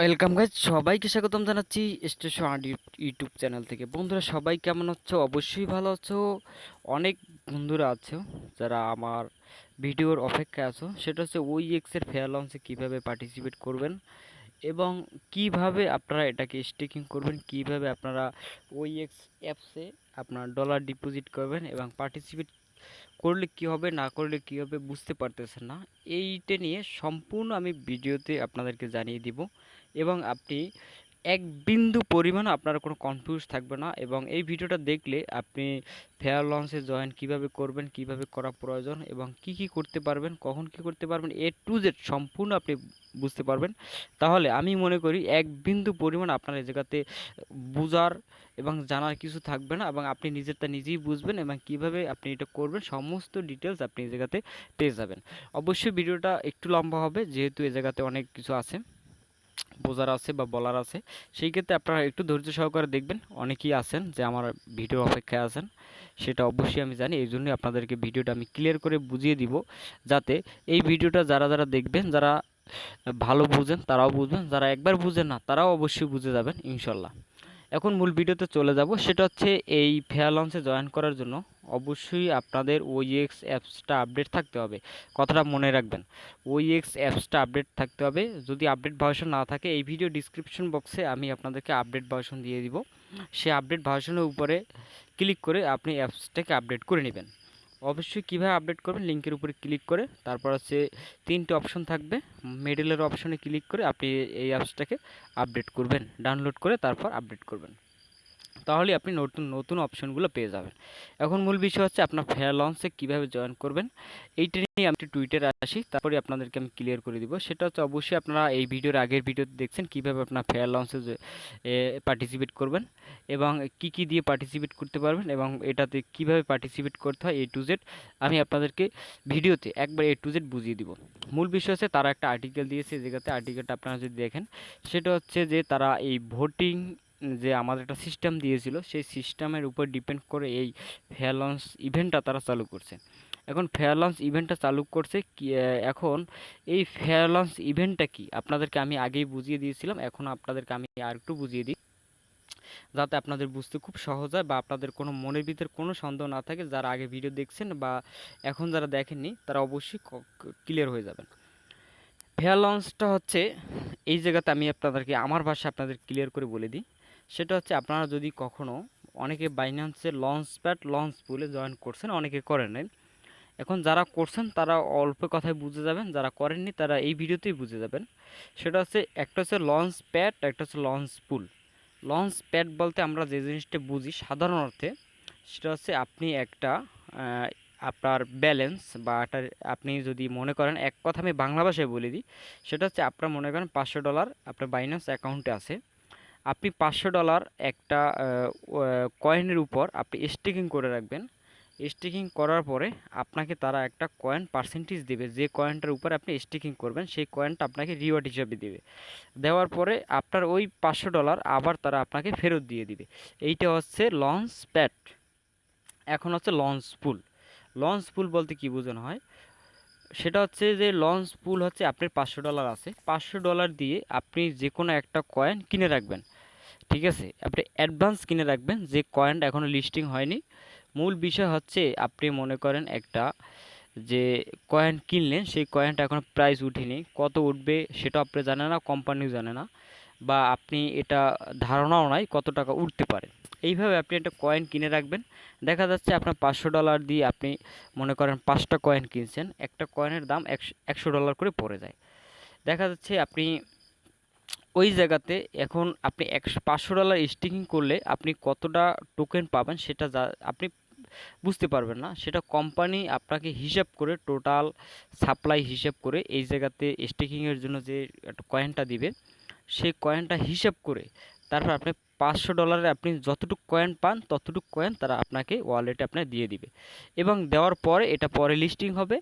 Welcome guys সবাইকে স্বাগতম জানাচ্ছি স্টেশন আর্ট ইউটিউব চ্যানেল থেকে। বন্ধুরা, সবাই কেমন আছো? অবশ্যই ভালো আছো। অনেক বন্ধুরা আছো যারা আমার ভিডিওর অপেক্ষায় আছো। সেটা হচ্ছে ওই এক্সের ফেয়ার লঞ্চে কীভাবে পার্টিসিপেট করবেন এবং কীভাবে আপনারা এটাকে স্টেকিং করবেন, কীভাবে আপনারা ওই এক্স অ্যাপসে আপনার ডলার ডিপোজিট করবেন এবং পার্টিসিপেট করলে কি হবে, না করলে কি হবে বুঝতে পারতেছেন না। এইটা নিয়ে সম্পূর্ণ আমি ভিডিওতে আপনাদেরকে জানিয়ে দিব। এবং আপনি এক বিন্দু পরিমাণও আপনার কোনো কনফিউজ থাকবে না এবং এই ভিডিওটা দেখলে আপনি ফেয়ার লঞ্চে জয়েন কীভাবে করবেন, কীভাবে করা প্রয়োজন এবং কি কি করতে পারবেন, কখন কি করতে পারবেন এ টু জেড সম্পূর্ণ আপনি বুঝতে পারবেন। তাহলে আমি মনে করি এক বিন্দু পরিমাণ আপনার এই জায়গাতে বোঝার এবং জানার কিছু থাকবে না এবং আপনি নিজেরটা নিজেই বুঝবেন এবং কীভাবে আপনি এটা করবেন, সমস্ত ডিটেলস আপনি এই জায়গাতে পেয়ে যাবেন। অবশ্যই ভিডিওটা একটু লম্বা হবে, যেহেতু এ জায়গাতে অনেক কিছু আছে। বোঝার আছে বা বলার আছে। সেই ক্ষেত্রে আপনারা একটু ধৈর্য সহকারে দেখবেন। অনেকেই আছেন যে আমার ভিডিও অপেক্ষায় আছেন। সেটা অবশ্যই আমি জানি। এই জন্যই আপনাদেরকে ভিডিওটা আমি ক্লিয়ার করে বুঝিয়ে দিব যাতে এই ভিডিওটা যারা যারা দেখবেন, যারা ভালো বুঝেন, তারাও বুঝবেন। যারা একবার বুঝেন না, তারাও অবশ্যই বুঝে যাবেন, ইনশাল্লাহ। এখন মূল ভিডিওতে চলে যাব। সেটা হচ্ছে এই ফেয়ার লঞ্চে জয়েন করার জন্য অবশ্যই আপনাদের ওইএক্স অ্যাপসটা আপডেট থাকতে হবে। কথাটা মনে রাখবেন ওইএক্স অ্যাপসটা আপডেট থাকতে হবে। যদি আপডেট ভার্সন না থাকে, এই ভিডিও ডিসক্রিপশন বক্সে আমি আপনাদেরকে আপডেট ভার্সন দিয়ে দিব। সেই আপডেট ভার্সনের উপরে ক্লিক করে আপনি অ্যাপসটাকে আপডেট করে নেবেন। অবশ্যই কীভাবে আপডেট করবেন, লিঙ্কের উপরে ক্লিক করে, তারপর হচ্ছে তিনটে অপশন থাকবে। মেডেলের অপশনে ক্লিক করে আপনি এই অ্যাপসটাকে আপডেট করবেন, ডাউনলোড করে তারপর আপডেট করবেন। তাহলে আপনি নতুন নতুন অপশনগুলো পেয়ে যাবেন। এখন মূল বিষয় হচ্ছে আপনার ফেয়ার লঞ্চে কীভাবে জয়েন করবেন। এইটা নিয়ে আমি টুইটারে আসি, তারপরে আপনাদেরকে আমি ক্লিয়ার করে দিব। সেটা হচ্ছে অবশ্যই আপনারা এই ভিডিওর আগের ভিডিওতে দেখছেন কীভাবে আপনার ফেয়ার লঞ্চে পার্টিসিপেট করবেন এবং কি কি দিয়ে পার্টিসিপেট করতে পারবেন এবং এটাতে কীভাবে পার্টিসিপেট করতে হয় এ টু জেড আমি আপনাদেরকে ভিডিওতে একবার এ টু জেড বুঝিয়ে দিব। মূল বিষয় হচ্ছে তারা একটা আর্টিকেল দিয়েছে, যেটাতে আর্টিকেলটা আপনারা যদি দেখেন, সেটা হচ্ছে যে তারা এই ভোটিং যে আমাদের একটা সিস্টেম দিয়েছিল, সেই সিস্টেমের উপর ডিপেন্ড করে এই ফেয়ার ইভেন্টটা তারা চালু করছে। এখন ফেয়ার ইভেন্টটা চালু করছে এখন এই ফেয়ার ইভেন্টটা কি? আপনাদেরকে আমি আগেই বুঝিয়ে দিয়েছিলাম, এখন আপনাদেরকে আমি আর একটু বুঝিয়ে দিই। যাতে আপনাদের বুঝতে খুব সহজ হয় বা আপনাদের কোনো মনের ভিতরে কোনো সন্দেহ না থাকে, যারা আগে ভিডিও দেখছেন বা এখন যারা দেখেননি, তারা অবশ্যই ক্লিয়ার হয়ে যাবেন। ফেয়ার লঞ্চটা হচ্ছে, এই জায়গাতে আমি আপনাদেরকে, আমার ভাষা আপনাদের ক্লিয়ার করে বলে দিই। সেটা হচ্ছে আপনারা যদি কখনো অনেকে বাইন্যান্সের লঞ্চ প্যাড লঞ্চ পুলে জয়েন করছেন, অনেকে করেন এখন যারা করছেন, তারা অল্প কথায় বুঝে যাবেন, যারা করেননি, তারা এই ভিডিওতেই বুঝে যাবেন। সেটা হচ্ছে, একটা হচ্ছে লঞ্চ প্যাড একটা হচ্ছে লঞ্চ পুল লঞ্চ প্যাড বলতে আমরা যে জিনিসটা বুঝি, সাধারণ অর্থে, সেটা হচ্ছে আপনি একটা আপনার ব্যালেন্স বা একটা, আপনি যদি মনে করেন, এক কথা আমি বাংলা ভাষায় বলে দিই, সেটা হচ্ছে আপনার মনে করেন পাঁচশো ডলার আপনার বাইন্যান্স অ্যাকাউন্টে আছে। আপনি পাঁচশো ডলার একটা কয়েনের উপর আপনি স্টিকিং করে রাখবেন। স্টিকিং করার পরে আপনাকে তারা একটা কয়েন পার্সেন্টেজ দেবে। যে কয়েনটার উপর আপনি স্টিকিং করবেন, সেই কয়েনটা আপনাকে রিওয়ার্ড হিসাবে দেবে। দেওয়ার পরে আপনার ওই পাঁচশো ডলার আবার তারা আপনাকে ফেরত দিয়ে দিবে। এইটা হচ্ছে লঞ্চ প্যাড এখন হচ্ছে লঞ্চ পুল লঞ্চ পুল বলতে কি বোঝানো হয়? সেটা হচ্ছে যে লঞ্চ পুল হচ্ছে আপনার পাঁচশো ডলার আছে। পাঁচশো ডলার দিয়ে আপনি যে কোনো একটা কয়েন কিনে রাখবেন। ঠিক আছে? আপনি অ্যাডভান্স কিনে রাখবেন, যে কয়েনটা এখনও লিস্টিং হয়নি। মূল বিষয় হচ্ছে, আপনি মনে করেন একটা যে কয়েন কিনলেন, সেই কয়েনটা এখনও প্রাইস উঠেনি। কত উঠবে সেটা আপনি জানে না কোম্পানিও জানে না। বা আপনি এটা ধারণাও নাই কত টাকা উঠতে পারে। এইভাবে আপনি একটা কয়েন কিনে রাখবেন। দেখা যাচ্ছে আপনার পাঁচশো ডলার দিয়ে আপনি মনে করেন পাঁচটা কয়েন কিনছেন। একটা কয়েনের দাম একশো ডলার করে পড়ে যায়। দেখা যাচ্ছে আপনি ওই জায়গাতে এখন আপনি একশো, পাঁচশো ডলার স্টিকিং করলে আপনি কতটা টোকেন পাবেন সেটা যা, আপনি বুঝতে পারবেন না। সেটা কোম্পানি আপনাকে হিসাব করে টোটাল সাপ্লাই হিসাব করে এই জায়গাতে স্টিকিংয়ের জন্য যে একটা কয়েনটা দিবে, সেই কয়েনটা হিসাব করে তারপর আপনি পাঁচশো ডলারে আপনি যতটুকু কয়েন পান ততটুকু কয়েন তারা আপনাকে ওয়ালেটে আপনাকে দিয়ে দিবে। এবং দেওয়ার পরে এটা পরে লিস্টিং হবে।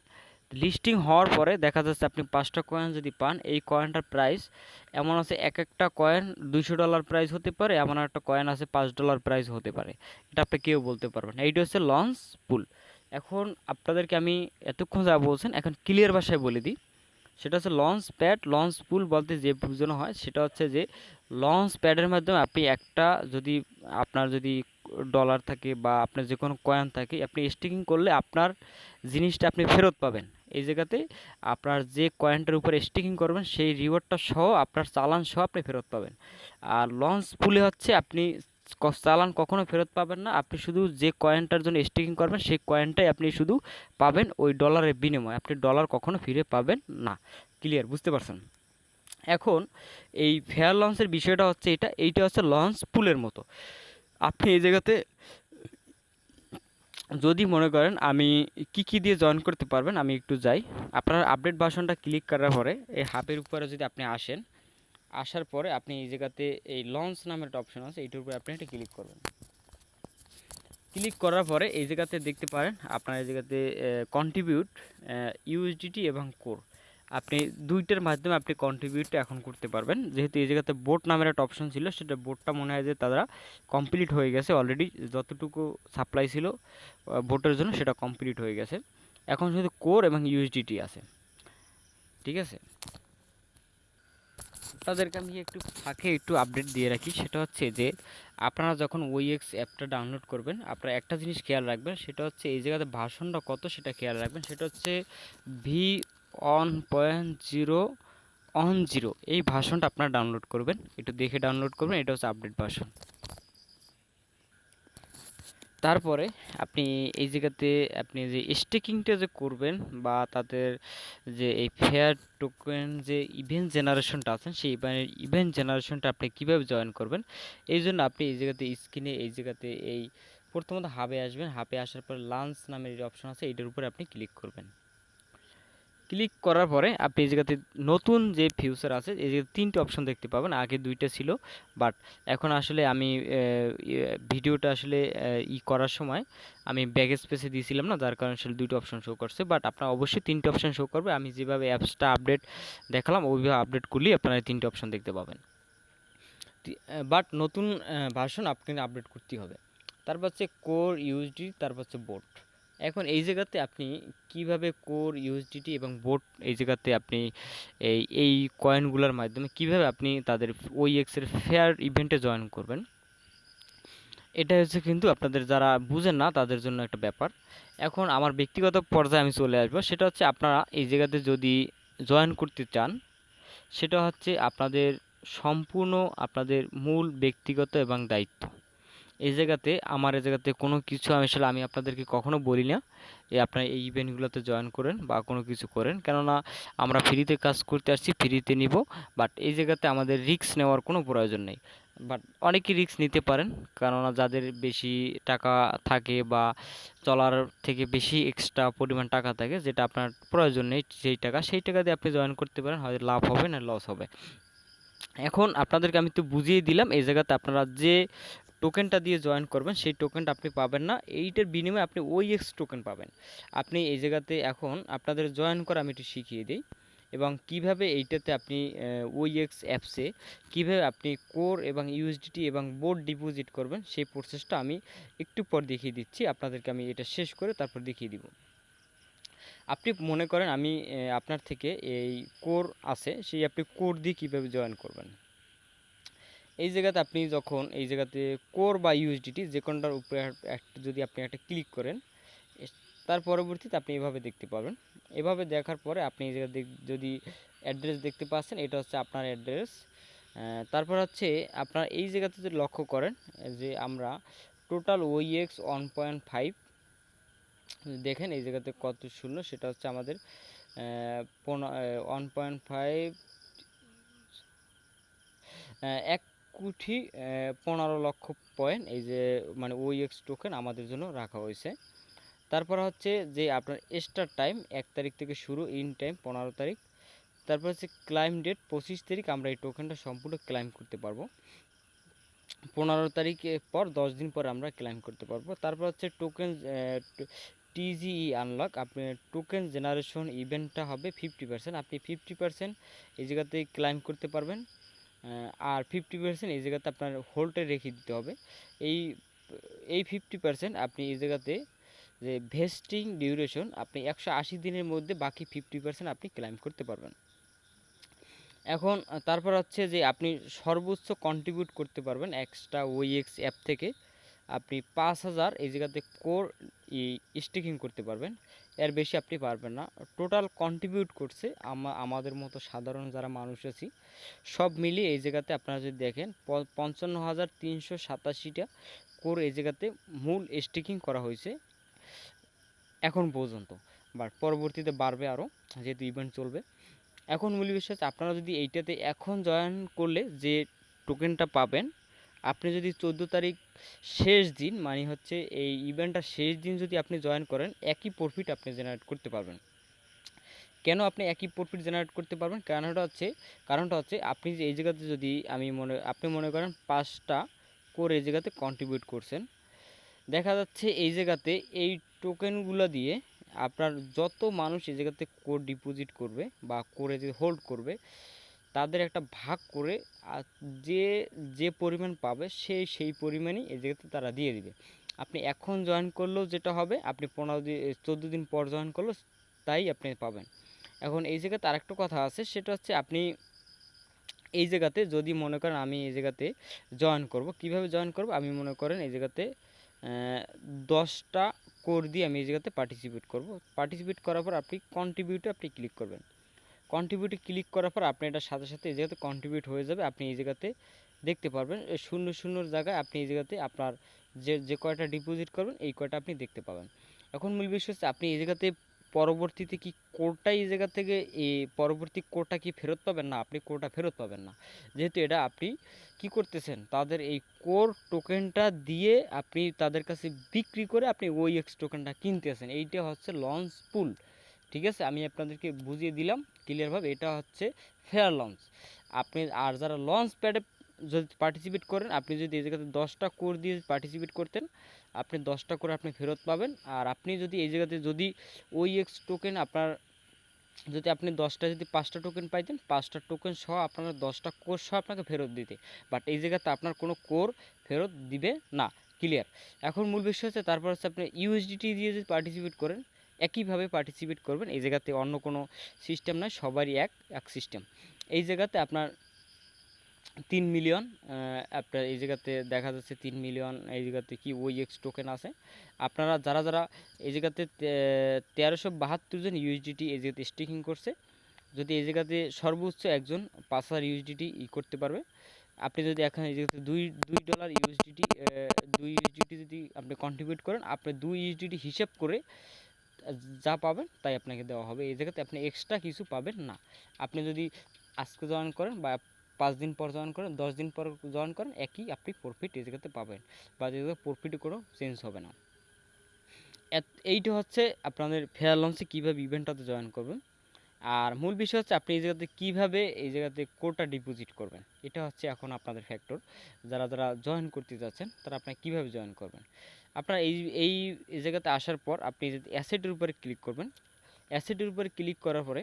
লিস্টিং হওয়ার পরে দেখা যাচ্ছে আপনি পাঁচটা কয়েন যদি পান, এই কয়েনটার প্রাইস এমন আছে এক একটা কয়েন দুইশো ডলার প্রাইস হতে পারে, এমন একটা কয়েন আছে পাঁচ ডলার প্রাইস হতে পারে। এটা আপনি কেউ বলতে পারবেন এইটা হচ্ছে লঞ্চ পুল এখন আপনাদেরকে আমি এতক্ষণ যা বলছেন, এখন ক্লিয়ার ভাষায় বলে দিই। সেটা হচ্ছে লঞ্চ প্যাড লঞ্চ পুল বলতে যে বোঝানো হয়, সেটা হচ্ছে যে লঞ্চ প্যাডের মাধ্যমে আপনি একটা যদি, আপনার যদি ডলার থাকে বা আপনার যে কোনো কয়েন থাকে, আপনি স্টিকিং করলে আপনার জিনিসটা আপনি ফেরত পাবেন। এই জায়গাতে আপনার যে কয়েনটার উপরে স্টিকিং করবেন, সেই রিওয়ার্ডটা সহ আপনার চালান সহ আপনি ফেরত পাবেন। আর লঞ্চ পুলে হচ্ছে আপনি চালান কখনো ফেরত পাবেন না। আপনি শুধু যে কয়েনটার জন্য স্টিকিং করবেন, সেই কয়েনটাই আপনি শুধু পাবেন ওই ডলারের বিনিময়ে। আপনি ডলার কখনো ফিরে পাবেন না। ক্লিয়ার বুঝতে পারছেন? এখন এই ফেয়ার লঞ্চের বিষয়টা হচ্ছে এটা। এইটা হচ্ছে লঞ্চ পুলের মতো। আপনি এই জায়গাতে যদি মনে করেন আমি কি কি দিয়ে জয়েন করতে পারবেন, আমি একটু যাই। আপনার আপডেট ভার্সনটা ক্লিক করার পরে এই হাবের উপরে যদি আপনি আসেন, আসার পরে আপনি এই জায়গাতে এই লঞ্চ নামের একটা অপশন আছে, এইটার উপরে আপনি একটা ক্লিক করবেন। ক্লিক করার পরে এই জায়গাতে দেখতে পারেন, আপনার এই জায়গাতে কন্ট্রিবিউট ইউএসডিটি এবং কোর আপনি দুইটার মাধ্যমে আপনি কন্ট্রিবিউট এখন করতে পারবেন। যেহেতু এই জায়গাতে বোট নামের একটা অপশন ছিল, সেটা বোটটা মনে হয় যে তারা কমপ্লিট হয়ে গেছে অলরেডি যতটুকু সাপ্লাই ছিল বোটের জন্য সেটা কমপ্লিট হয়ে গেছে। এখন শুধু কোর এবং ইউএসডিটি আছে। ঠিক আছে? তাদেরকে আমি একটু ফাঁকে একটু আপডেট দিয়ে রাখি। সেটা হচ্ছে যে, আপনারা যখন ওইএক্স অ্যাপটা ডাউনলোড করবেন, আপনারা একটা জিনিস খেয়াল রাখবেন, সেটা হচ্ছে এই জায়গাতে ভাষণটা কত সেটা খেয়াল রাখবেন। সেটা হচ্ছে V one point zero on zero এই ভাষণটা আপনারা ডাউনলোড করবেন। একটু দেখে ডাউনলোড করবেন, এটা হচ্ছে আপডেট ভাষণ। তারপরে আপনি এই জায়গাতে আপনি যে স্টেকিংটা যে করবেন বা তাদের যে এই ফেয়ার টোকেন যে ইভেন্ট জেনারেশনটা আছেন সেই ইভেন্ট জেনারেশনটা আপনি কীভাবে জয়েন করবেন, এই জন্য আপনি এই জায়গাতে স্ক্রিনে এই জায়গাতে এই প্রথমত হাবে আসবেন। হাবে আসার পর লাঞ্চ নামের অপশন আছে এইটার উপরে আপনি ক্লিক করবেন। ক্লিক করার পরে আপনি এই জায়গাতে নতুন যে ফিউচার আছে, এই যে তিনটে অপশন দেখতে পাবেন। আগে দুইটা ছিল বাট এখন আসলে আমি ভিডিওটা আসলে ই করার সময় আমি ব্যাগ স্পেসে দিয়েছিলাম না, যার কারণে আসলে দুইটা অপশন শো করছে। বাট আপনার অবশ্যই তিনটে অপশন শো করবে। আমি যেভাবে অ্যাপসটা আপডেট দেখালাম, ওইভাবে আপডেট করলেই আপনারা তিনটে অপশন দেখতে পাবেন। বাট নতুন ভার্সন আপনি আপডেট করতেই হবে। তারপর হচ্ছে কোর ইউএসডি তারপর হচ্ছে বোট এখন এই জায়গাতে আপনি কীভাবে কোর ইউএসডিটি এবং বোট এই জায়গাতে আপনি এই এই কয়েনগুলোর মাধ্যমে কীভাবে আপনি তাদের ওই এক্সের ফেয়ার ইভেন্টে জয়েন করবেন? এটা হচ্ছে কিন্তু আপনাদের যারা বুঝেন না তাদের জন্য একটা ব্যাপার। এখন আমার ব্যক্তিগত পর্যায়ে আমি চলে আসব। সেটা হচ্ছে আপনারা এই জায়গাতে যদি জয়েন করতে চান, সেটা হচ্ছে আপনাদের সম্পূর্ণ আপনাদের মূল ব্যক্তিগত এবং দায়িত্ব। এই জায়গাতে, আমার এই জায়গাতে কোনো কিছু আমি আসলে আমি আপনাদেরকে কখনো বলি না যে আপনারা এই ইভেন্টগুলোতে জয়েন করেন বা কোনো কিছু করেন। কেননা, আমরা ফ্রিতে কাজ করতে আসছি ফ্রিতে নিব বাট এই জায়গাতে আমাদের রিস্ক নেওয়ার কোনো প্রয়োজন নেই। বাট অনেকে রিস্ক নিতে পারেন, কেননা যাদের বেশি টাকা থাকে বা চলার থেকে বেশি এক্সট্রা পরিমাণ টাকা থাকে, যেটা আপনার প্রয়োজন নেই সেই টাকা সেই টাকা দিয়ে আপনি জয়েন করতে পারেন, হয়তো লাভ হবে না লস হবে। এখন আপনাদেরকে আমি তো বুঝিয়ে দিলাম, এই জায়গাতে আপনারা যে টোকেনটা দিয়ে জয়েন করবেন, সেই টোকেনটা আপনি পাবেন না। এইটার বিনিময়ে আপনি ওই এক্স টোকেন পাবেন। আপনি এই জায়গাতে এখন আপনাদের জয়েন করা আমি একটু শিখিয়ে দিই। এবং কীভাবে এইটাতে আপনি ওই এক্স অ্যাপসে কীভাবে আপনি কোর এবং ইউএসডিটি এবং বোর্ড ডিপোজিট করবেন, সেই প্রসেসটা আমি একটু পর দেখিয়ে দিচ্ছি। আপনাদেরকে আমি এটা শেষ করে তারপর দেখিয়ে দিব। আপনি মনে করেন আমি আপনার থেকে এই কোর আছে, সেই আপনি কোর দিয়ে কীভাবে জয়েন করবেন? এই জায়গাতে আপনি যখন, এই জায়গাতে কোর বা ইউএসডিটি যে কোনটার উপরে একটা যদি আপনি একটা ক্লিক করেন তার পরবর্তীতে আপনি এভাবে দেখতে পাবেন এভাবে দেখার পরে আপনি এই জায়গাতে যদি অ্যাড্রেস দেখতে পাচ্ছেন, এটা হচ্ছে আপনার অ্যাড্রেস। তারপর হচ্ছে আপনার এই জায়গাতে যদি লক্ষ্য করেন, যে আমরা টোটাল ওই এক্স ওয়ান পয়েন্ট ফাইভ দেখেন, এই জায়গাতে কত শূন্য, সেটা হচ্ছে আমাদের ওয়ান পয়েন্ট ফাইভ এক কোটি পনেরো লক্ষ পয়েন্ট এই যে মানে ওইএক্স টোকেন আমাদের জন্য রাখা হয়েছে। তারপর হচ্ছে যে আপনার স্টার টাইম এক তারিখ থেকে শুরু ইন টাইম পনেরো তারিখ। তারপর হচ্ছে ক্লাইম ডেট পঁচিশ তারিখ, আমরা এই টোকেনটা সম্পূর্ণ ক্লাইম করতে পারব। পনেরো তারিখের পর, দশ দিন পর আমরা ক্লাইম করতে পারব। তারপর হচ্ছে টোকেন টিজিই আনলক আপনি টোকেন জেনারেশন ইভেন্টটা হবে ফিফটি পার্সেন্ট আপনি ফিফটি পার্সেন্ট এই জায়গাতে ক্লাইম করতে পারবেন আর ফিফটি পার্সেন্ট এই জায়গাতে আপনার হোল্ডে রেখে দিতে হবে। এই এই ফিফটি পার্সেন্ট আপনি এই জায়গাতে যে ভেস্টিং ডিউরেশন আপনি একশো আশি দিনের মধ্যে বাকি ফিফটি পার্সেন্ট আপনি ক্লাইম করতে পারবেন। এখন, তারপর হচ্ছে যে আপনি সর্বোচ্চ কন্ট্রিবিউট করতে পারবেন এক্সট্রা ওইএক্স অ্যাপ থেকে। আপনি পাঁচ হাজার এই জায়গাতে কোর স্টিকিং করতে পারবেন। এর বেশি আপনি পারবেন না। টোটাল কন্ট্রিবিউট করছে আমাদের মতো সাধারণ যারা মানুষ আছি, সব মিলিয়ে এই জায়গাতে আপনারা যদি দেখেন পঞ্চান্ন হাজার তিনশো সাতাশিটা কোর এই জায়গাতে মূল স্টিকিং করা হয়েছে এখন পর্যন্ত। বাট পরবর্তীতে বাড়বে আরও যেহেতু ইভেন্ট চলবে। এখন মূল হচ্ছে, আপনারা যদি এইটাতে এখন জয়েন করলে যে টোকেনটা পাবেন আপনি যদি চোদ্দ তারিখ শেষ দিন মানে হচ্ছে এই ইভেন্টটা শেষ দিন যদি আপনি জয়েন করেন, একই প্রফিট আপনি জেনারেট করতে পারবেন। কেন আপনি একই প্রফিট জেনারেট করতে পারবেন? কারণটা হচ্ছে কারণটা হচ্ছে আপনি যে এই জায়গাতে যদি আমি মনে, আপনি মনে করেন পাঁচটা করে এই জায়গাতে কন্ট্রিবিউট করছেন, দেখা যাচ্ছে এই জায়গাতে এই টোকেনগুলো দিয়ে আপনার যত মানুষ এই জায়গাতে কোড ডিপোজিট করবে বা করে যে হোল্ড করবে তাদের একটা ভাগ করে যে যে পরিমাণ পাবে সে সেই পরিমাণই এই জায়গাতে তারা দিয়ে দিবে। আপনি এখন জয়েন করলেও যেটা হবে, আপনি পনেরো দিন চোদ্দ দিন পর জয়েন করলেও তাই আপনি পাবেন। এখন এই জায়গাতে আরেকটা কথা আছে, সেটা হচ্ছে আপনি এই জায়গাতে যদি মনে করেন আমি এই জায়গাতে জয়েন করব, কীভাবে জয়েন করব? আমি মনে করেন এই জায়গাতে দশটা কোর দিয়ে আমি এই জায়গাতে পার্টিসিপেট করব। পার্টিসিপেট করার পর আপনি কন্ট্রিবিউটে আপনি ক্লিক করবেন। কন্ট্রিবিউটে ক্লিক করার পর আপনি এটার সাথে সাথে এই জায়গাতে কন্ট্রিবিউট হয়ে যাবে, আপনি এই জায়গাতে দেখতে পারবেন। শূন্য শূন্যর জায়গায় আপনি এই জায়গাতে আপনার যে যে কয়টা ডিপোজিট করবেন, এই কয়টা আপনি দেখতে পাবেন। এখন মূল বিষয় হচ্ছে আপনি এই জায়গাতে পরবর্তীতে কি কোডটা এই জায়গা থেকে এই পরবর্তী কোডটা কি ফেরত পাবেন না? আপনি কোডটা ফেরত পাবেন না। যেহেতু এটা আপনি কি করতেছেন? তাদের এই কোর টোকেনটা দিয়ে আপনি তাদের কাছে বিক্রি করে আপনি ওই এক্স টোকেনটা কিনতেছেন এইটা হচ্ছে লঞ্চ পুল ঠিক আছে? আমি আপনাদেরকে বুঝিয়ে দিলাম। ক্লিয়ারভাবে এটা হচ্ছে ফেয়ার লঞ্চ আপনি আর যারা লঞ্চ প্যাডে যদি পার্টিসিপেট করেন, আপনি যদি এই জায়গাতে দশটা কোর দিয়ে পার্টিসিপেট করতেন, আপনি দশটা করে আপনি ফেরত পাবেন। আর আপনি যদি এই জায়গাতে যদি ওই এক্স টোকেন আপনার, যদি আপনি দশটা, যদি পাঁচটা টোকেন পাইতেন, পাঁচটা টোকেন সহ আপনার দশটা কোর সহ আপনাকে ফেরত দিতে। বাট এই জায়গাতে আপনার কোনো কোর ফেরত দিবে না ক্লিয়ার এখন মূল বিষয় হচ্ছে, তারপর হচ্ছে আপনি ইউএসডিটি দিয়ে যদি পার্টিসিপেট করেন একইভাবে পার্টিসিপেট করবেন। এই জায়গাতে অন্য কোনো সিস্টেম নয়, সবারই এক এক সিস্টেম এই জায়গাতে আপনার তিন মিলিয়ন আপনার এই জায়গাতে দেখা যাচ্ছে তিন মিলিয়ন এই জায়গাতে কি ওই এক্স টোকেন আছে। আপনারা যারা যারা এই জায়গাতে তেরোশো বাহাত্তর জন ইউএসডিটি এই জায়গাতে স্টিকিং করছে, যদি এই জায়গাতে সর্বোচ্চ একজন পাঁচ হাজার ইউএসডিটি ই করতে পারবে, আপনি যদি এখন এই জায়গাতে দুই দুই ডলার ইউএসডিটি দুই ইউএসডিটি যদি আপনি কন্ট্রিবিউট করেন, আপনি দুই ইউএসডিটি হিসেব করে যা পাবেন তাই আপনাকে দেওয়া হবে। এই জায়গাতে আপনি এক্সট্রা কিছু পাবেন না। আপনি যদি আজকে জয়েন করেন বা পাঁচ দিন পর জয়েন করেন, দশ দিন পর জয়েন করেন, একই আপনি প্রফিট এই জায়গাতে পাবেন। বা এই জায়গাতে প্রফিটে কোনো চেঞ্জ হবে না। এইটা হচ্ছে আপনাদের ফেয়ার লঞ্চে কীভাবে ইভেন্টটাতে জয়েন করবেন। আর মূল বিষয় হচ্ছে আপনি এই জায়গাতে কীভাবে, এই জায়গাতে কোটা ডিপোজিট করবেন। এটা হচ্ছে এখন আপনাদের ফ্যাক্টর যারা যারা জয়েন করতে যাচ্ছেন, তারা আপনারা কীভাবে জয়েন করবেন। আপনার এই এই জায়গাতে আসার পর আপনি যদি অ্যাসেটের উপরে ক্লিক করবেন অ্যাসেটের উপরে ক্লিক করার পরে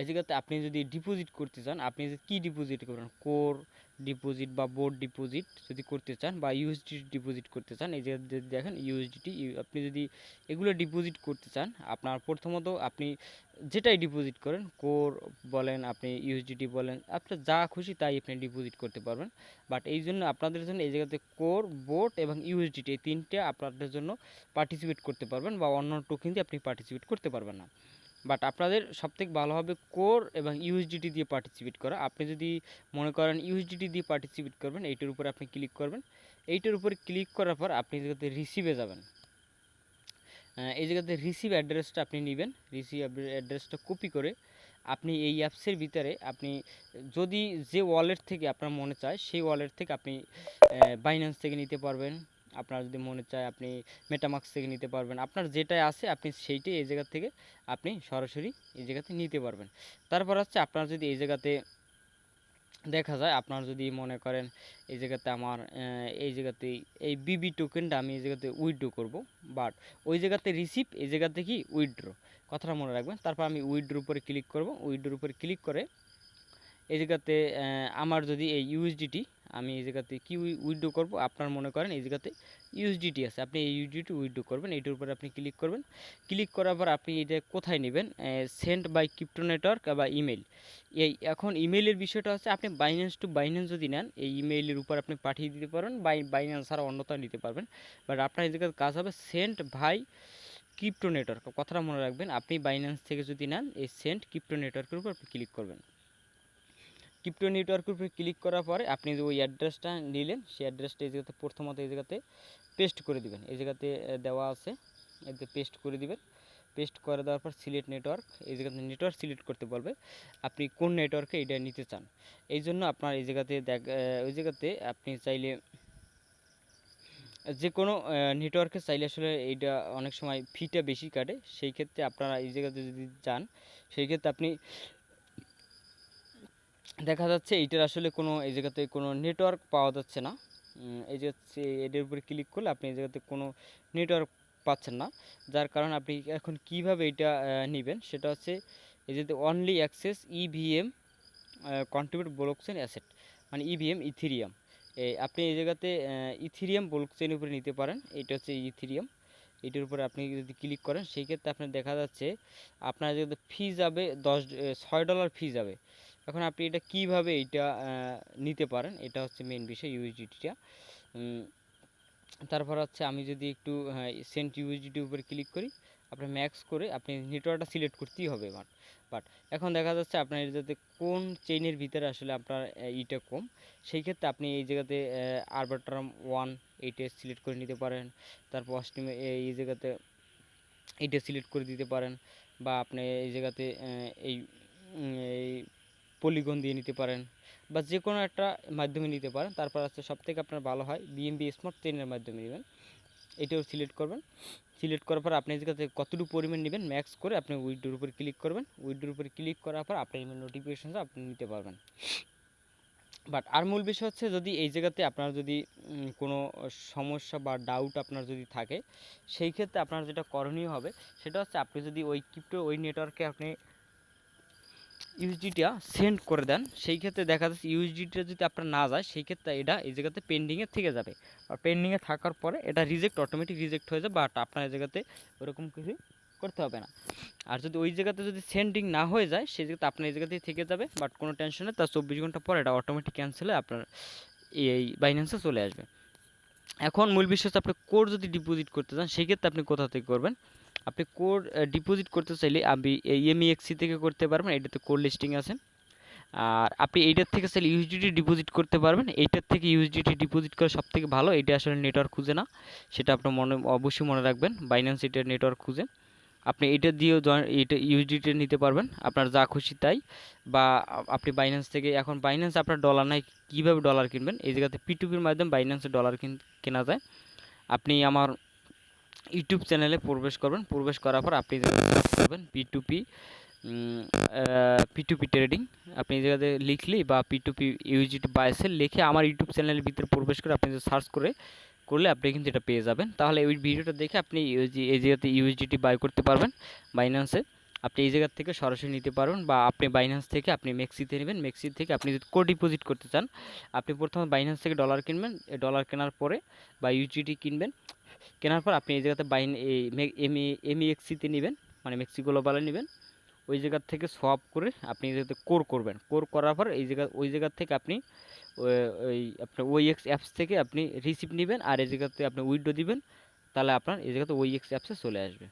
এই জায়গাতে আপনি যদি ডিপোজিট করতে চান, আপনি যদি কী ডিপোজিট করবেন? কোর ডিপোজিট বা বোর্ড ডিপোজিট যদি করতে চান বা ইউএসডি ডিপোজিট করতে চান, এই জায়গাতে যদি দেখেন ইউএসডিটি আপনি যদি এগুলো ডিপোজিট করতে চান, আপনার প্রথমত আপনি যেটাই ডিপোজিট করেন কোর বলেন, আপনি ইউএসডিটি বলেন, আপনার যা খুশি তাই আপনি ডিপোজিট করতে পারবেন। বাট এই জন্য আপনাদের জন্য এই জায়গাতে কোর বোট এবং ইউএসডিটি এই তিনটে আপনাদের জন্য পার্টিসিপেট করতে পারবেন বা অন্য টোকেন দিয়ে আপনি পার্টিসিপেট করতে পারবেন না। বাট আপনাদের সবথেকে ভালো হবে কোর এবং ইউএসডিটি দিয়ে পার্টিসিপেট করা। আপনি যদি মনে করেন ইউএসডিটি দিয়ে পার্টিসিপেট করবেন, এইটার উপরে আপনি ক্লিক করবেন, এইটার উপরে ক্লিক করার পর আপনি জায়গাতে রিসিভে যাবেন। এই জায়গাতে রিসিভ অ্যাড্রেসটা আপনি নেবেন। রিসিভ অ্যাড্রেসটা কপি করে আপনি এই অ্যাপসের ভিতরে আপনি যদি যে ওয়ালেট থেকে আপনার মনে চায়, সেই ওয়ালেট থেকে আপনি বাইন্যান্স থেকে নিতে পারবেন। আপনার যদি মনে চায় আপনি মেটামাক্স থেকে নিতে পারবেন। আপনার যেটাই আছে আপনি সেইটাই এই জায়গা থেকে আপনি সরাসরি এই জায়গাতে নিতে পারবেন। তারপর হচ্ছে আপনার যদি এই জায়গাতে দেখা যায়, আপনার যদি মনে করেন এই জায়গাতে আমার এই জায়গাতে এই বিবি টোকেনটা আমি এই জায়গাতে উইথড্রো করব বাট ওই জায়গাতে রিসিভ এই জায়গাতে কি উইথড্রো কথাটা মনে রাখবেন। তারপর আমি উইথড্রোর উপরে ক্লিক করব। উইথড্রোর উপরে ক্লিক করে এই জায়গাতে আমার যদি এই ইউএসডিটি আমি এই জায়গাতে কি উইথড্র করব? আপনার মনে করেন এই জায়গাতে ইউএসডিটি আছে। আপনি এই ইউএসডিটি উইথড্র করবেন, এইটার উপরে আপনি ক্লিক করবেন। ক্লিক করার পর আপনি এটা কোথায় নেবেন? সেন্ড বাই ক্রিপ্টো নেটওয়ার্ক বা ইমেল এই এখন ইমেইলের বিষয়টা হচ্ছে, আপনি বাইন্যান্স টু বাইন্যান্স যদি নেন, এই ইমেইলের উপর আপনি পাঠিয়ে দিতে পারেন বাই বাইন্যান্স ছাড়া অন্যতা নিতে পারবেন। বাট আপনার এই জায়গাতে কাজ হবে সেন্ট ভাই ক্রিপ্টো নেটওয়ার্ক কথাটা মনে রাখবেন, আপনি বাইন্যান্স থেকে যদি নেন, এই সেন্ট ক্রিপ্টো নেটওয়ার্কের উপর আপনি ক্লিক করবেন। ক্রিপ্টো নেটওয়ার্কের উপরে ক্লিক করার পরে আপনি যে ওই অ্যাড্রেসটা নিলেন, সেই অ্যাড্রেসটা এই জায়গাতে প্রথমত এই জায়গাতে পেস্ট করে দিবেন। এই জায়গাতে দেওয়া আছে, এতে পেস্ট করে দিবেন। পেস্ট করে দেওয়ার পর সিলেক্ট নেটওয়ার্ক এই জায়গাতে নেটওয়ার্ক সিলেক্ট করতে বলবে, আপনি কোন নেটওয়ার্কে এটা নিতে চান। এই জন্য আপনার এই জায়গাতে দেখ ওই জায়গাতে আপনি চাইলে যে কোনো নেটওয়ার্কে চাইলে আসলে এইটা অনেক সময় ফিটা বেশি কাটে। সেই ক্ষেত্রে আপনারা এই জায়গাতে যদি যান, সেই ক্ষেত্রে আপনি দেখা যাচ্ছে এইটার আসলে কোনো এই জায়গাতে কোনো নেটওয়ার্ক পাওয়া যাচ্ছে না। এই যে এটার উপরে ক্লিক করলে আপনি এই জায়গাতে কোনো নেটওয়ার্ক পাচ্ছেন না। যার কারণে আপনি এখন কীভাবে এটা নেবেন সেটা হচ্ছে এই যে only access EVM contribute blockchain asset মানে ইভিএম ইথিরিয়াম এই আপনি এই জায়গাতে ইথিরিয়াম ব্লকচেনের উপরে নিতে পারেন। এটা হচ্ছে ইথিরিয়াম এটার উপরে আপনি যদি ক্লিক করেন, সেই ক্ষেত্রে আপনার দেখা যাচ্ছে আপনার যদি ফি যাবে দশ ছয় ডলার ফি যাবে। এখন আপনি এটা কীভাবে এটা নিতে পারেন? এটা হচ্ছে মেন বিষয় ইউএসডিটিটা তারপর হচ্ছে আমি যদি একটু সেন্ট ইউএসডিটির উপরে ক্লিক করি, আপনার ম্যাক্স করে আপনি নেটওয়ার্কটা সিলেক্ট করতেই হবে বাট বাট এখন দেখা যাচ্ছে আপনার যাতে কোন চেইনের ভিতরে আসলে আপনার ইটা কম, সেই ক্ষেত্রে আপনি এই জায়গাতে আরবাট্রাম ওয়ান এইটা সিলেক্ট করে নিতে পারেন। তারপর অস্টিমে এই জায়গাতে এইটা সিলেক্ট করে দিতে পারেন। বা আপনি এই জায়গাতে এই এই পলিগন দিয়ে নিতে পারেন বা যে কোনো একটা মাধ্যমে নিতে পারেন। তারপর আছে সব থেকে আপনার ভালো হয় বিএমবি স্মার্ট চেনের মাধ্যমে নেবেন। এটাও সিলেক্ট করবেন। সিলেক্ট করার পর আপনি জায়গাতে কতটুকু পরিমাণ নেবেন ম্যাক্স করে আপনি উইডোর উপরে ক্লিক করবেন। উইডোর উপরে ক্লিক করার পর আপনার ইমেল নোটিফিকেশনটা আপনি নিতে পারবেন। বাট আর মূল বিষয় হচ্ছে যদি এই জায়গাতে আপনার যদি কোনো সমস্যা বা ডাউট আপনার যদি থাকে, সেই ক্ষেত্রে আপনার যেটা করণীয় হবে সেটা হচ্ছে আপনি যদি ওই ক্রিপ্টো ওই নেটওয়ার্কে আপনি ইউএসডিটা সেন্ড করে দেন। সেই ক্ষেত্রে দেখা যাচ্ছে ইউএসডিটা যদি আপনার না যায়, সেই ক্ষেত্রে এটা এই জায়গাতে পেন্ডিংয়ে থেকে যাবে। আর পেন্ডিংয়ে থাকার পরে এটা রিজেক্ট অটোমেটিক রিজেক্ট হয়ে যাবে বাট আপনার এই জায়গাতে ওরকম কিছু করতে হবে না। আর যদি ওই জায়গাতে যদি সেন্ডিং না হয়ে যায়, সেই জায়গাতে আপনার এই জায়গাতেই থেকে যাবে বাট কোনো টেনশন নেই। তার চব্বিশ ঘণ্টা পর এটা অটোমেটিক ক্যান্সেল আপনার এই বাইন্যান্সে চলে আসবে। এখন মূল বিশ্বাস আপনি কোড যদি ডিপোজিট করতে চান, সেই ক্ষেত্রে আপনি কোথা থেকে করবেন? আপনি কোড ডিপোজিট করতে চাইলে আপনি এই এমইএক্সি থেকে করতে পারবেন, এটাতে কোড লিস্টিং আছে। আর আপনি এইটার থেকে চাইলে ইউএসডিটি ডিপোজিট করতে পারবেন, এইটার থেকে ইউএসডিটি ডিপোজিট করা সব থেকে ভালো, এটা আসলে নেটওয়ার্ক খুঁজে না, সেটা আপনার মনে, অবশ্যই মনে রাখবেন বাইন্যান্স এটার নেটওয়ার্ক খুঁজে। আপনি এটা দিয়েও এটা ইউএসডিটি নিতে পারবেন, আপনার যা খুশি তাই, বা আপনি বাইন্যান্স থেকে, এখন বাইন্যান্স আপনার ডলার নাই, কীভাবে ডলার কিনবেন? এই জায়গাতে পিটুপির মাধ্যমে বাইন্যান্সে ডলার কেনা যায়। আপনি আমার ইউটিউব চ্যানেলে প্রবেশ করবেন। প্রবেশ করার পর আপনি করবেন P two P P two P trading আপনি এই জায়গাতে লিখলেই বা P two P UGT buy sell লিখে আমার ইউটিউব চ্যানেলের ভিতরে প্রবেশ করে আপনি সার্চ করে, করলে আপনি কিন্তু এটা পেয়ে যাবেন। তাহলে ওই ভিডিওটা দেখে আপনি এই জায়গাতে ইউএসডিটি বাই করতে পারবেন। বাইন্যান্সে আপনি এই জায়গার থেকে সরাসরি নিতে পারবেন বা আপনি বাইন্যান্স থেকে আপনি মেক্সিতে নেবেন। মেক্সি থেকে আপনি যদি কোড ডিপোজিট করতে চান, আপনি প্রথমে বাইন্যান্স থেকে ডলার কিনবেন। ডলার কেনার পরে বা ইউজিটি কিনবেন। কেনার পর আপনি এই জায়গাতে বাইন এই এমই এমইএক্সিতে নেবেন মানে মেক্সিকো গ্লোবালে নেবেন। ওই জায়গার থেকে সোয়াপ করে আপনি এই জায়গাতে কোর করবেন। কোর করার পর এই জায়গা ওই জায়গার থেকে আপনি ওই আপনার ওইএক্স অ্যাপস থেকে আপনি রিসিপ্ট নেবেন আর এই জায়গাতে আপনি উইডো দিবেন তাহলে আপনার এই জায়গাতে ওই এক্স অ্যাপসে চলে আসবে।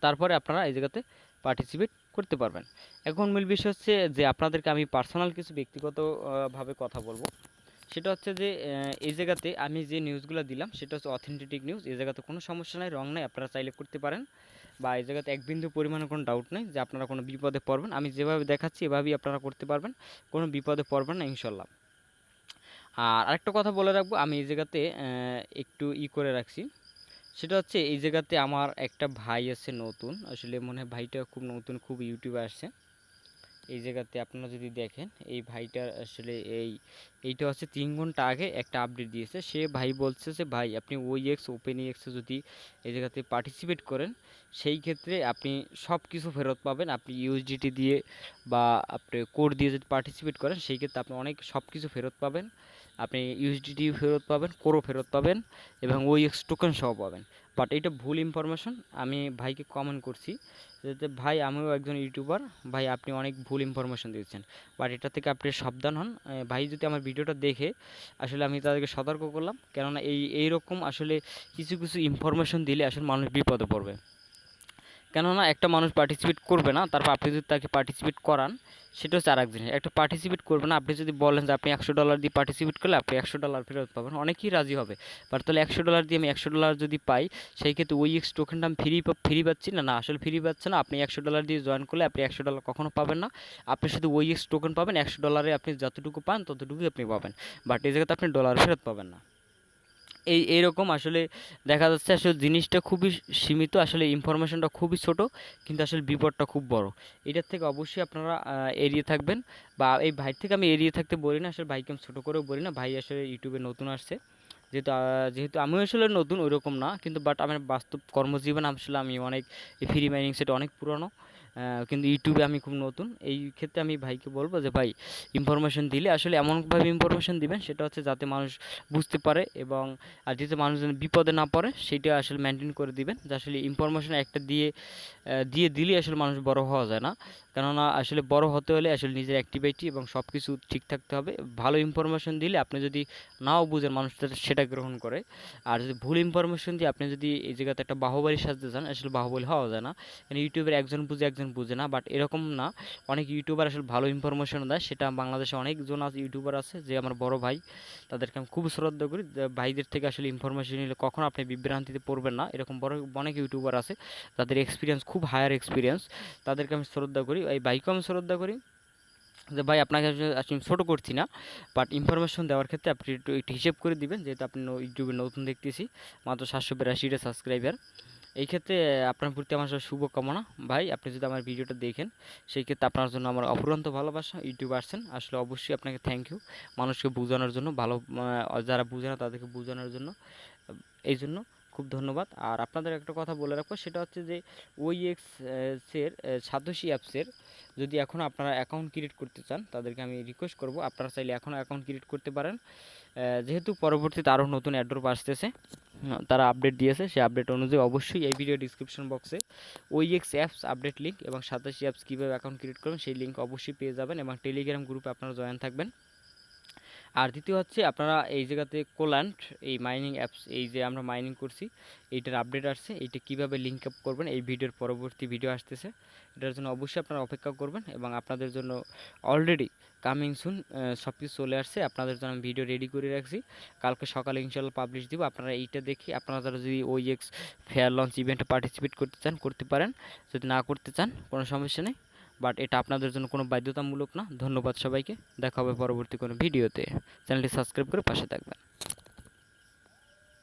তারপরে আপনারা এই জায়গাতে পার্টিসিপেট করতে পারবেন। এখন মূল বিষয় হচ্ছে যে আপনাদেরকে আমি পার্সোনাল কিছু ব্যক্তিগত আহ, ভাবে কথা বলব। সেটা হচ্ছে যে এই জায়গাতে আমি যে নিউজগুলো দিলাম, সেটা হচ্ছে অথেন্টিক নিউজ এই জায়গাতে কোনো সমস্যা নাই, রং নাই, আপনারা চাইলে করতে পারেন। বা এই জায়গাতে এক বিন্দু পরিমাণে কোনো ডাউট নেই যে আপনারা কোনো বিপদে পড়বেন। আমি যেভাবে দেখাচ্ছি, এভাবেই আপনারা করতে পারবেন। কোনো বিপদে পড়বেন না, ইনশাল্লাহ। আর আরেকটা কথা বলে রাখব, আমি এই জায়গাতে একটু ই করে রাখছি। সেটা হচ্ছে, এই জায়গাতে আমার একটা ভাই আছে নতুন। আসলে মনে হয় ভাইটা খুব নতুন, খুব ইউটিউবে আসছে। এই জায়গাতে আপনারা যদি দেখেন, এই ভাইটার আসলে এই, এইটা হচ্ছে তিন ঘণ্টা আগে একটা আপডেট দিয়েছে। সে ভাই বলছে যে, ভাই, আপনি ওই এক্স ওপেন এক্সে যদি এই জায়গাতে পার্টিসিপেট করেন, সেই ক্ষেত্রে আপনি সব কিছু ফেরত পাবেন। আপনি ইউএসডিটি দিয়ে বা আপনি কোড দিয়ে যদি পার্টিসিপেট করেন, সেই ক্ষেত্রে আপনি অনেক সব কিছু ফেরত পাবেন। আপনি ইউএসডিটি ফেরত পাবেন কোরও ফেরত পাবেন এবং ওইএক্স টোকেন সহ পাবেন। বাট এটা ভুল ইনফরমেশন আমি ভাইকে কমেন্ট করছি যে ভাই আমিও একজন ইউটিউবার ভাই আপনি অনেক ভুল ইনফরমেশন দিয়েছেন। বাট এটা থেকে আপনি সাবধান হন। ভাই যদি আমার ভিডিওটা দেখে, আসলে আমি তাদেরকে সতর্ক করলাম। কেননা এই, এইরকম আসলে কিছু কিছু ইনফরমেশন দিলে আসলে মানুষ বিপদে পড়বে। কেননা একটা মানুষ পার্টিসিপেট করবে না, তারপর আপনি যদি তাকে পার্টিসিপেট করান সেটা হচ্ছে আর জিনিস। একটা পার্টিসিপেট করবে না, আপনি যদি বলেন যে আপনি একশো ডলার দিয়ে পার্টিসিপেট করলে আপনি একশো ডলার ফেরত পাবেন। অনেকেই রাজি হবে। বাট তাহলে একশো ডলার দিয়ে আমি একশো ডলার যদি পাই, সেই ক্ষেত্রে ওই এক্স টোকেনটা আমি ফ্রি ফ্রি পাচ্ছি না? না, আসলে ফ্রি পাচ্ছে না। আপনি একশো ডলার দিয়ে জয়েন করলে আপনি একশো ডলার কখনো পাবেন না। আপনি শুধু ওই এক্স টোকেন পাবেন, একশো ডলারে আপনি যতটুকু পান, ততটুকুই আপনি পাবেন। বাট এই জায়গাতে আপনি ডলার ফেরত পাবেন না। এই, এইরকম আসলে দেখা যাচ্ছে আসলে জিনিসটা খুবই সীমিত, আসলে ইনফরমেশনটা খুবই ছোট, কিন্তু আসলে বিপদটা খুব বড়। এটার থেকে অবশ্যই আপনারা এড়িয়ে থাকবেন বা এই ভাই থেকে আমি এড়িয়ে থাকতে বলি না, আসলে ভাইকে আমি ছোটো করেও বলি না, ভাই আসলে ইউটিউবে নতুন আসছে। যেহেতু যেহেতু আমিও আসলে নতুন ওইরকম না, কিন্তু বাট আমার বাস্তব কর্মজীবন আসলে আমি অনেক ফ্রি মাইনিং সেটা অনেক পুরনো। কিন্তু ইউটিউবে আমি খুব নতুন। এই ক্ষেত্রে আমি ভাইকে বলব যে, ভাই ইনফরমেশন দিলে। আসলে এমনভাবে ইনফরমেশন দিবেন, সেটা হচ্ছে যাতে মানুষ বুঝতে পারে এবং আর যাতে মানুষ যেন বিপদে না পড়ে, সেটা আসলে মেনটেন করে দিবেন। যে, আসলে ইনফরমেশন একটা দিয়ে দিয়ে দিলে আসলে মানুষ বড় হওয়া যায় না। কেননা আসলে বড় হতে হলে আসলে নিজের অ্যাক্টিভিটি এবং সব কিছু ঠিক থাকতে হবে। ভালো ইনফরমেশন দিলে আপনি যদি নাও বুঝেন মানুষ সেটা গ্রহণ করে। আর যদি ভুল ইনফরমেশন দিয়ে আপনি যদি এই জায়গাতে একটা বাহুবলী সাজতে চান, আসলে বাহুবলী হওয়া যায় না। কারণ ইউটিউবের একজন বুঝে একজন বুঝে না বাট এরকম না। অনেক ইউটিউবার আসলে ভালো ইনফরমেশন দেয়, সেটা বাংলাদেশে অনেকজন আছে ইউটিউবার আছে, যে আমার বড় ভাই, তাদেরকে আমি খুব শ্রদ্ধা করি। ভাইদের থেকে আসলে ইনফরমেশন নিলে কখনো আপনি বিভ্রান্তিতে পড়বেন না। এরকম বড়, অনেক ইউটিউবার আছে তাদের এক্সপিরিয়েন্স খুব হায়ার এক্সপিরিয়েন্স তাদেরকে আমি শ্রদ্ধা করি। এই ভাইকেও আমি শ্রদ্ধা করি, যে ভাই আপনাকে আসলে ছোটো করছি না বাট ইনফরমেশন দেওয়ার ক্ষেত্রে আপনি একটু একটু হিসেব করে দিবেন, যেহেতু আপনি ইউটিউবে নতুন দেখতেছি, মাত্র সাতশো বিরাশিটা সাবস্ক্রাইবার এই ক্ষেত্রে আপনার প্রতি আমার শুভকামনা। ভাই, আপনি যদি আমার ভিডিওটা দেখেন, সেই ক্ষেত্রে আপনার জন্য আমার অফুরন্ত ভালোবাসা, ইউটিউব আসছেন, আসলে অবশ্যই আপনাকে থ্যাংক ইউ মানুষকে বোঝানোর জন্য, ভালো যারা বুঝে না তাদেরকে বোঝানোর জন্য। এই জন্য খুব ধন্যবাদ। আর আপনাদের একটা কথা বলে রাখব, সেটা হচ্ছে যে, ওই এক্সের সাতোশি অ্যাপসের যদি এখন আপনারা অ্যাকাউন্ট ক্রিয়েট করতে চান, তাদেরকে আমি রিকোয়েস্ট করব। আপনারা চাইলে এখনও অ্যাকাউন্ট ক্রিয়েট করতে পারেন। যেহেতু পরবর্তীতে আরও নতুন অ্যাড্রপ আসতেছে তারা আপডেট দিয়েছে, সেই আপডেট অনুযায়ী অবশ্যই এই ভিডিও ডিসক্রিপশন বক্সে ওই এক্স অ্যাপস আপডেট লিঙ্ক এবং সাতাশি অ্যাপস কীভাবে অ্যাকাউন্ট ক্রিয়েট করবেন, সেই লিঙ্ক অবশ্যই পেয়ে যাবেন এবং টেলিগ্রাম গ্রুপে আপনারা জয়েন থাকবেন। আর দ্বিতীয় হচ্ছে আপনারা এই জায়গাতে কোল্যান্ড এই মাইনিং অ্যাপস এই যে আমরা মাইনিং করছি, এইটার আপডেট আসছে, এইটা কীভাবে লিঙ্ক আপ করবেন, এই ভিডিওর পরবর্তী ভিডিও আসতেছে, এটার জন্য অবশ্যই আপনারা অপেক্ষা করবেন এবং আপনাদের জন্য অলরেডি কামিং সুন সব কিছু চলে আসছে। আপনাদের জন্য আমি ভিডিও রেডি করে রাখছি। কালকে সকালে ইনশাল্লাহ পাবলিশ দিব। আপনারা এইটা দেখি আপনারা যদি ওই এক্স ফেয়ার লঞ্চ ইভেন্টে পার্টিসিপেট করতে চান, করতে পারেন। যদি না করতে চান, কোনো সমস্যা নেই। বাট এটা আপনাদের জন্য কোনো বাধ্যতামূলক না। ধন্যবাদ সবাইকে। দেখা হবে পরবর্তী কোনো ভিডিওতে চ্যানেলটি সাবস্ক্রাইব করে পাশে থাকবেন।